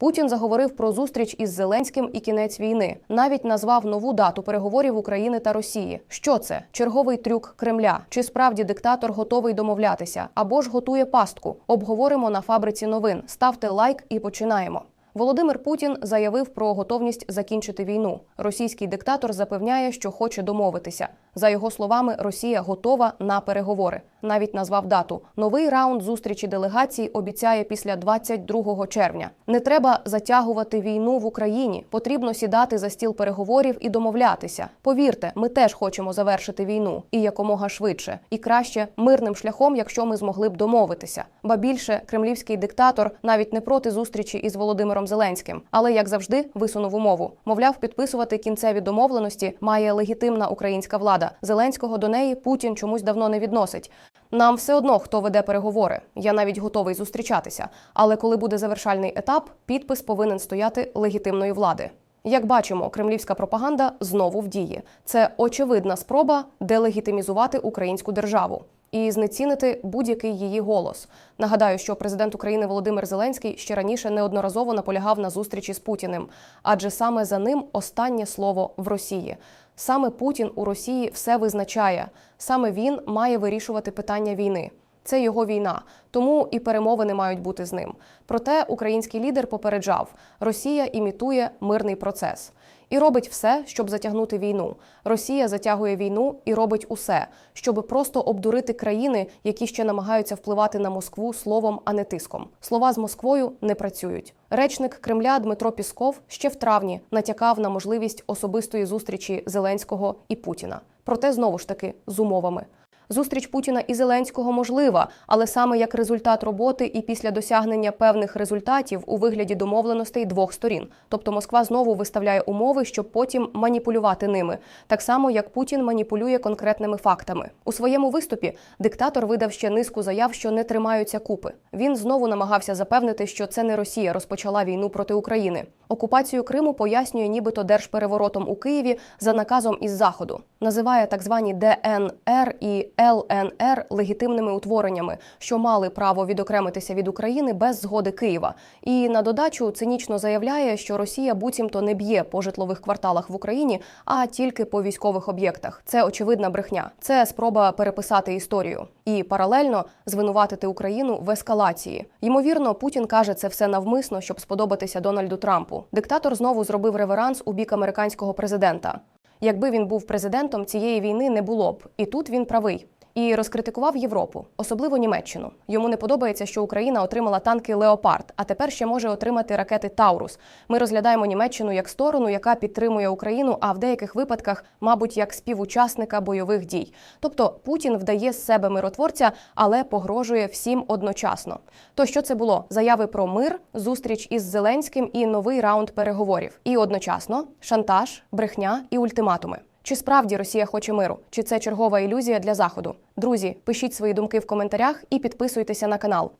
Путін заговорив про зустріч із Зеленським і кінець війни. Навіть назвав нову дату переговорів України та Росії. Що це? Черговий трюк Кремля? Чи справді диктатор готовий домовлятися? Або ж готує пастку? Обговоримо на фабриці новин. Ставте лайк і починаємо. Володимир Путін заявив про готовність закінчити війну. Російський диктатор запевняє, що хоче домовитися. За його словами, Росія готова на переговори. Навіть назвав дату. Новий раунд зустрічі делегацій обіцяє після 22 червня. Не треба затягувати війну в Україні. Потрібно сідати за стіл переговорів і домовлятися. Повірте, ми теж хочемо завершити війну і якомога швидше, і краще мирним шляхом, якщо ми змогли б домовитися. Ба більше кремлівський диктатор навіть не проти зустрічі із Володимиром Зеленським, але як завжди висунув умову. Мовляв, підписувати кінцеві домовленості має легітимна українська влада. Зеленського до неї Путін чомусь давно не відносить. Нам все одно хто веде переговори. Я навіть готовий зустрічатися. Але коли буде завершальний етап, підпис повинен стояти легітимної влади. Як бачимо, кремлівська пропаганда знову в дії. Це очевидна спроба делегітимізувати українську державу і знецінити будь-який її голос. Нагадаю, що президент України Володимир Зеленський ще раніше неодноразово наполягав на зустрічі з Путіним, адже саме за ним останнє слово в Росії. Саме Путін у Росії все визначає. Саме він має вирішувати питання війни. Це його війна, тому і перемовини мають бути з ним. Проте український лідер попереджав: Росія імітує мирний процес і робить все, щоб затягнути війну. Росія затягує війну і робить усе, щоб просто обдурити країни, які ще намагаються впливати на Москву словом, а не тиском. Слова з Москвою не працюють. Речник Кремля Дмитро Пісков ще в травні натякав на можливість особистої зустрічі Зеленського і Путіна. Проте знову ж таки з умовами. Зустріч Путіна і Зеленського можлива, але саме як результат роботи і після досягнення певних результатів у вигляді домовленостей двох сторін. Тобто Москва знову виставляє умови, щоб потім маніпулювати ними, так само як Путін маніпулює конкретними фактами. У своєму виступі диктатор видав ще низку заяв, що не тримаються купи. Він знову намагався запевнити, що це не Росія розпочала війну проти України. Окупацію Криму пояснює, нібито держпереворотом у Києві за наказом із заходу. Називає так звані ДНР і ЛНР легітимними утвореннями, що мали право відокремитися від України без згоди Києва. І на додачу цинічно заявляє, що Росія буцімто не б'є по житлових кварталах в Україні, а тільки по військових об'єктах. Це очевидна брехня. Це спроба переписати історію і паралельно звинуватити Україну в ескалації. Ймовірно, Путін каже це все навмисно, щоб сподобатися Дональду Трампу. Диктатор знову зробив реверанс у бік американського президента. Якби він був президентом, цієї війни не було б, і тут він правий. І розкритикував Європу, особливо Німеччину. Йому не подобається, що Україна отримала танки Леопард, а тепер ще може отримати ракети Таурус. Ми розглядаємо Німеччину як сторону, яка підтримує Україну, а в деяких випадках, мабуть, як співучасника бойових дій. Тобто Путін вдає з себе миротворця, але погрожує всім одночасно. То що це було? Заяви про мир, зустріч із Зеленським і новий раунд переговорів. І одночасно шантаж, брехня і ультиматуми. Чи справді Росія хоче миру? Чи це чергова ілюзія для заходу? Друзі, пишіть свої думки в коментарях і підписуйтеся на канал.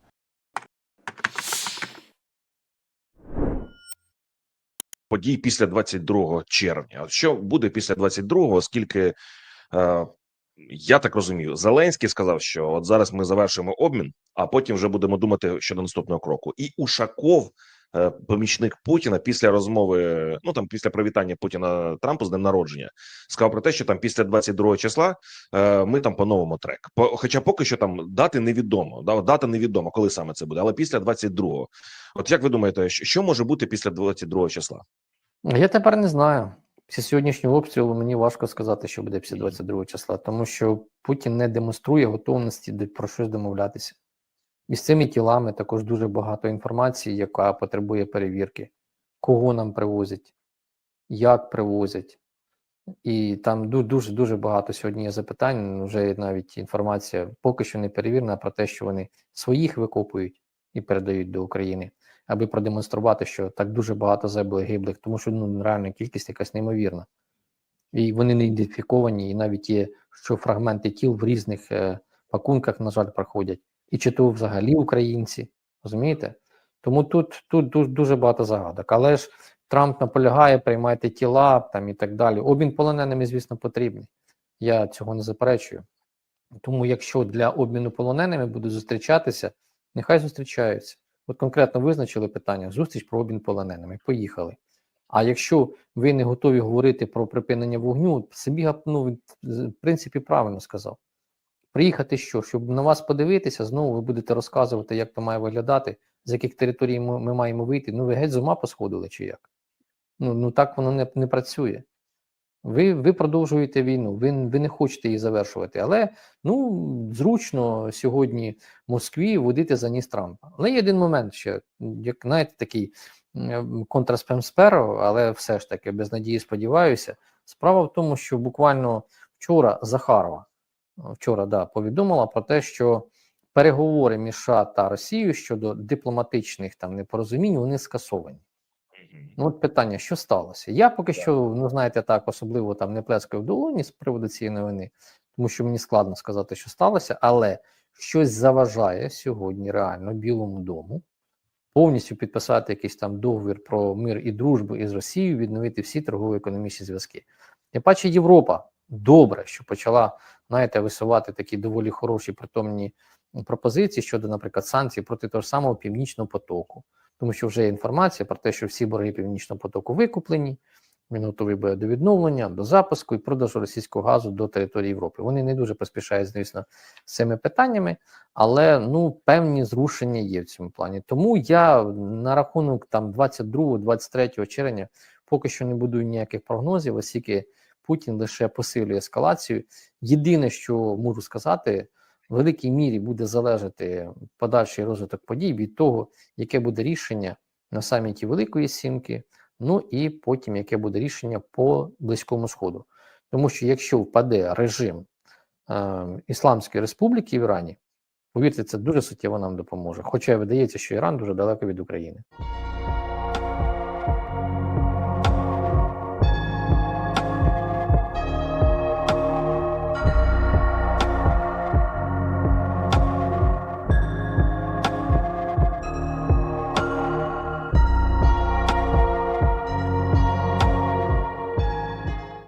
подій після 22 червня. Що буде після 22-го, оскільки е, я так розумію, Зеленський сказав, що от зараз ми завершимо обмін, а потім вже будемо думати щодо наступного кроку. І Ушаков, помічник Путіна, після розмови, ну там після привітання Путіна Трампу з днем народження, сказав про те, що там після 22 числа е, ми там поновимо трек. Хоча поки що там дати невідомо, да, дата невідома, коли саме це буде, але після 22-го. От як ви думаєте, що, може бути після 22 числа? Я тепер не знаю. Після сьогоднішнього обстрілу мені важко сказати, що буде після 22 числа, тому що Путін не демонструє готовності про щось домовлятися. І з цими тілами також дуже багато інформації, яка потребує перевірки, кого нам привозять, як привозять. І там дуже дуже багато сьогодні є запитань. Вже навіть інформація поки що не перевірена про те, що вони своїх викопують і передають до України, аби продемонструвати, що так дуже багато загиблих гиблих, тому що ну реальна кількість якась неймовірна. І вони не ідентифіковані, і навіть є, що фрагменти тіл в різних е, пакунках, на жаль, проходять. І чи то взагалі українці, розумієте? Тому тут, тут дуже, багато загадок. Але ж Трамп наполягає, приймайте тіла там і так далі. Обмін полоненими, звісно, потрібний. Я цього не заперечую. Тому, якщо для обміну полоненими будуть зустрічатися, нехай зустрічаються. От конкретно визначили питання: зустріч про обмін полоненими. Поїхали. А якщо ви не готові говорити про припинення вогню, Сибіга ну, в принципі правильно сказав. Приїхати що? Щоб на вас подивитися, знову ви будете розказувати, як то має виглядати, з яких територій ми, ми маємо вийти. Ну, ви геть з ума посходили чи як? Ну, ну так воно не, не працює. Ви, ви продовжуєте війну, ви, ви не хочете її завершувати, але ну, зручно сьогодні Москві водити за ніс Трампа. Але є один момент ще, як знаєте, такий контраспемсперо, але все ж таки без надії сподіваюся. Справа в тому, що буквально вчора Захарова вчора да, повідомила про те, що переговори між США та Росією щодо дипломатичних там непорозумінь вони скасовані. Ну, от питання, що сталося? Я поки що, ну знаєте, так особливо там не плескаю в долоні з приводу цієї новини, тому що мені складно сказати, що сталося, але щось заважає сьогодні реально Білому дому повністю підписати якийсь там договір про мир і дружбу із Росією, відновити всі торгово-економічні зв'язки. Тим паче Європа добре, що почала, знаєте, висувати такі доволі хороші притомні пропозиції щодо, наприклад, санкцій проти того ж самого північного потоку тому що вже є інформація про те, що всі борги північного потоку викуплені. Він готовий буде до відновлення, до запуску і продажу російського газу до території Європи. Вони не дуже поспішають, звісно, з цими питаннями, але ну певні зрушення є в цьому плані. Тому я на рахунок там 22-23 червня поки що не будую ніяких прогнозів, оскільки Путін лише посилює ескалацію. Єдине, що можу сказати, в великій мірі буде залежати подальший розвиток подій від того, яке буде рішення на саміті Великої Сімки, ну і потім яке буде рішення по Близькому Сходу. Тому що якщо впаде режим е, Ісламської Республіки в Ірані, повірте, це дуже суттєво нам допоможе. Хоча видається, що Іран дуже далеко від України.